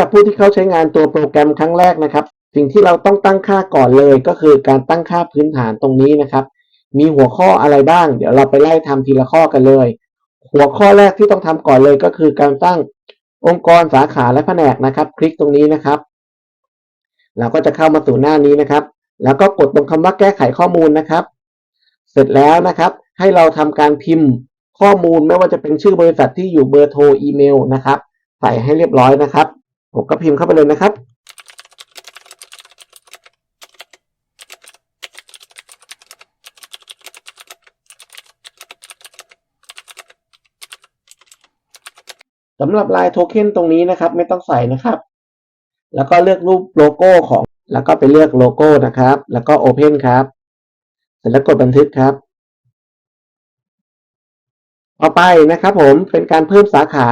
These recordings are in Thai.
หรับผู้ที่เขาใช้งานตัวโปรแกรมครั้งแรกนะครับ สิ่งที่เราต้องตั้งค่าก่อนเลยก็คือการตั้งค่าพื้นฐานตรงนี้นะครับ มีหัวข้ออะไรบ้าง เดี๋ยวเราไปไล่ทำทีละข้อกันเลย หัวข้อแรกที่ต้องทำก่อนเลยก็คือการตั้งองค์กรสาขาและแผนกนะครับ คลิกตรงนี้นะครับ เราก็จะเข้ามาสู่หน้านี้นะครับ แล้วก็กดตรงคำว่าแก้ไขข้อมูลนะครับ เสร็จแล้วนะครับ ให้เราทำการพิมพ์ข้อมูลไม่ว่าจะเป็นชื่อบริษัทที่อยู่เบอร์โทรอีเมลนะครับ ใส่ให้เรียบร้อยนะครับ ผมก็พิมพ์เข้าไปเลยนะครับ สำหรับลายโทเค็นตรงนี้นะครับ ไม่ต้องใส่นะครับ แล้วก็เลือกรูปโลโก้ของ แล้วก็ไปเลือกโลโก้นะครับ แล้วก็ Open ครับ เสร็จแล้วกดบันทึกครับต่อไปนะครับผมเป็นการเพิ่มสาขา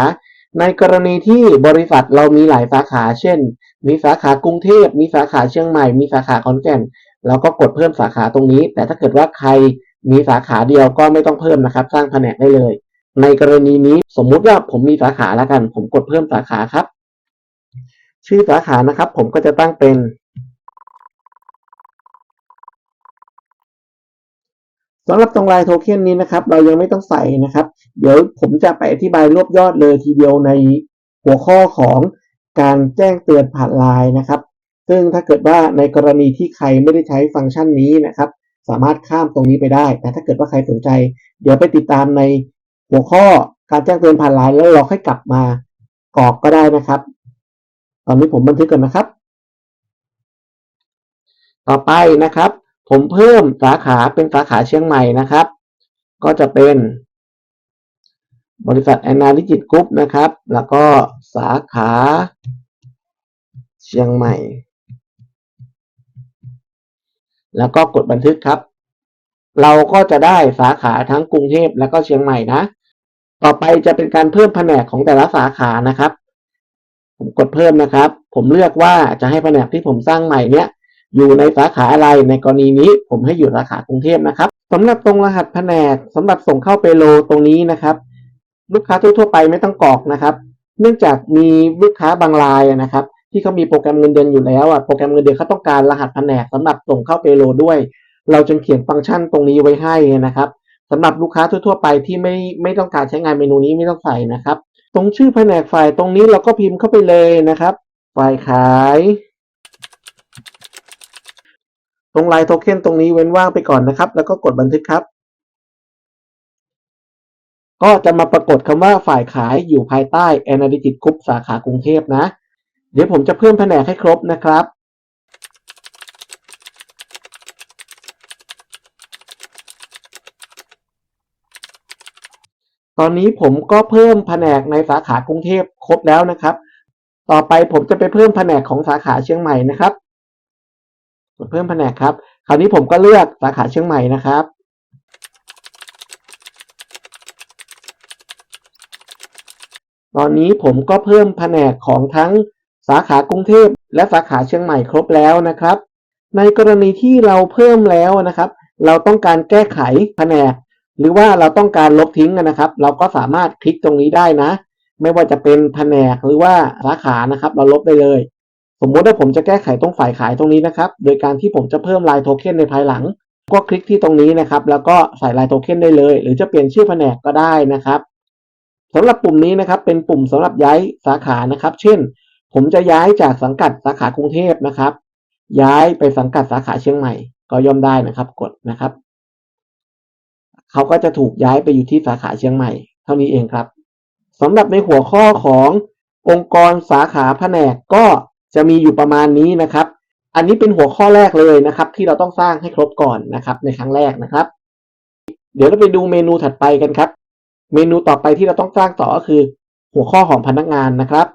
ในกรณีที่บริษัทเรามีหลายสาขา เช่น มีสาขากรุงเทพ มีสาขาเชียงใหม่ มีสาขาขอนแก่น เราก็กดเพิ่มสาขาตรงนี้ แต่ถ้าเกิดว่าใครมีสาขาเดียวก็ไม่ต้องเพิ่มนะครับ สร้างแผนกได้เลย ในกรณีนี้สมมุติว่าผมมีสาขาแล้วกัน ผมกดเพิ่มสาขาครับ ชื่อสาขานะครับ ผมก็จะตั้งเป็น สำหรับตรงลายโทเค็นนี้นะครับ เรายังไม่ต้องใส่นะครับ เดี๋ยวผมจะไปอธิบายรวบยอดเลยทีเดียวในหัวข้อของการแจ้งเตือนผ่านไลน์นะครับ ซึ่งถ้าเกิดว่าในกรณีที่ใครไม่ได้ใช้ฟังก์ชันนี้นะครับ สามารถข้ามตรงนี้ไปได้ แต่ถ้าเกิดว่าใครสนใจ เดี๋ยวไปติดตามในหัวข้อการแจ้งเตือนผ่านไลน์แล้วเราค่อยกลับมากรอกก็ได้นะครับ ตอนนี้ผมบันทึกกันนะครับ ต่อไปนะครับ ผมเพิ่มสาขาเป็นสาขาเชียงใหม่นะครับ ก็จะเป็น บริษัทแอนนาลิจิตกรุ๊ปนะครับ แล้วก็สาขาเชียงใหม่ แล้วก็กดบันทึกครับ เราก็จะได้สาขาทั้งกรุงเทพและก็เชียงใหม่นะ ต่อไปจะเป็นการเพิ่มแผนกของแต่ละสาขานะครับ ผมกดเพิ่มนะครับ ผมเลือกว่าจะให้แผนกที่ผมสร้างใหม่เนี้ยอยู่ในสาขาอะไรในกรณีนี้ ผมให้อยู่สาขากรุงเทพนะครับสำหรับตรงรหัสแผนกสำหรับส่งเข้าเปโลตรงนี้นะครับ ลูกค้าทั่วๆไปไม่ต้องกรอกนะครับ เนื่องจากมีลูกค้าบางรายนะครับ ที่เขามีโปรแกรมเงินเดือนอยู่แล้วอะโปรแกรมเงินเดือนเขาต้องการรหัสแผนกสำหรับส่งเข้าเปโลด้วย เราจึงเขียนฟังก์ชันตรงนี้ไว้ให้นะครับสำหรับลูกค้าทั่วๆไปที่ไม่ไม่ต้องการใช้งานเมนูนี้ไม่ต้องใส่นะครับ ตรงชื่อแผนกฝ่ายตรงนี้เราก็พิมพ์เข้าไปเลยนะครับ ฝ่ายขาย ตรงลายโทเค็นตรงนี้เว้นว่างไปก่อนนะครับ แล้วก็กดบันทึกครับ ก็จะมาปรากฏคำว่าฝ่ายขายอยู่ภายใต้ Analytics Group สาขากรุงเทพนะ เดี๋ยวผมจะเพิ่มแผนกให้ครบนะครับ ตอนนี้ผมก็เพิ่มแผนกในสาขากรุงเทพครบแล้วนะครับ ต่อไปผมจะไปเพิ่มแผนกของสาขาเชียงใหม่นะครับกดเพิ่มแผนกครับ คราวนี้ผมก็เลือกสาขาเชียงใหม่นะครับ ตอนนี้ผมก็เพิ่มแผนกของทั้งสาขากรุงเทพและสาขาเชียงใหม่ครบแล้วนะครับ ในกรณีที่เราเพิ่มแล้วนะครับ เราต้องการแก้ไขแผนก หรือว่าเราต้องการลบทิ้งนะครับ เราก็สามารถคลิกตรงนี้ได้นะ ไม่ว่าจะเป็นแผนกหรือว่าสาขานะครับ เราลบได้เลย สมมติว่าผมจะแก้ไขตรงฝ่ายขายตรงนี้นะครับ โดยการที่ผมจะเพิ่มลายโทเค็นในภายหลัง ก็คลิกที่ตรงนี้นะครับ แล้วก็ใส่ลายโทเค็นได้เลย หรือจะเปลี่ยนชื่อแผนกก็ได้นะครับ สำหรับปุ่มนี้นะครับเป็นปุ่มสำหรับย้ายสาขานะครับ เช่น ผมจะย้ายจากสังกัดสาขากรุงเทพนะครับ ย้ายไปสังกัดสาขาเชียงใหม่ ก็ย่อมได้นะครับ กดนะครับเขาก็จะถูกย้ายไปอยู่ที่สาขาเชียงใหม่ เท่านี้เองครับสำหรับในหัวข้อขององค์กรสาขาแผนกก็จะมีอยู่ประมาณนี้นะครับ อันนี้เป็นหัวข้อแรกเลยนะครับ ที่เราต้องสร้างให้ครบก่อนนะครับ ในครั้งแรกนะครับ เดี๋ยวเราไปดูเมนูถัดไปกันครับ เมนูต่อไปที่เราต้องสร้างต่อก็คือ หัวข้อของพนักงานนะครับ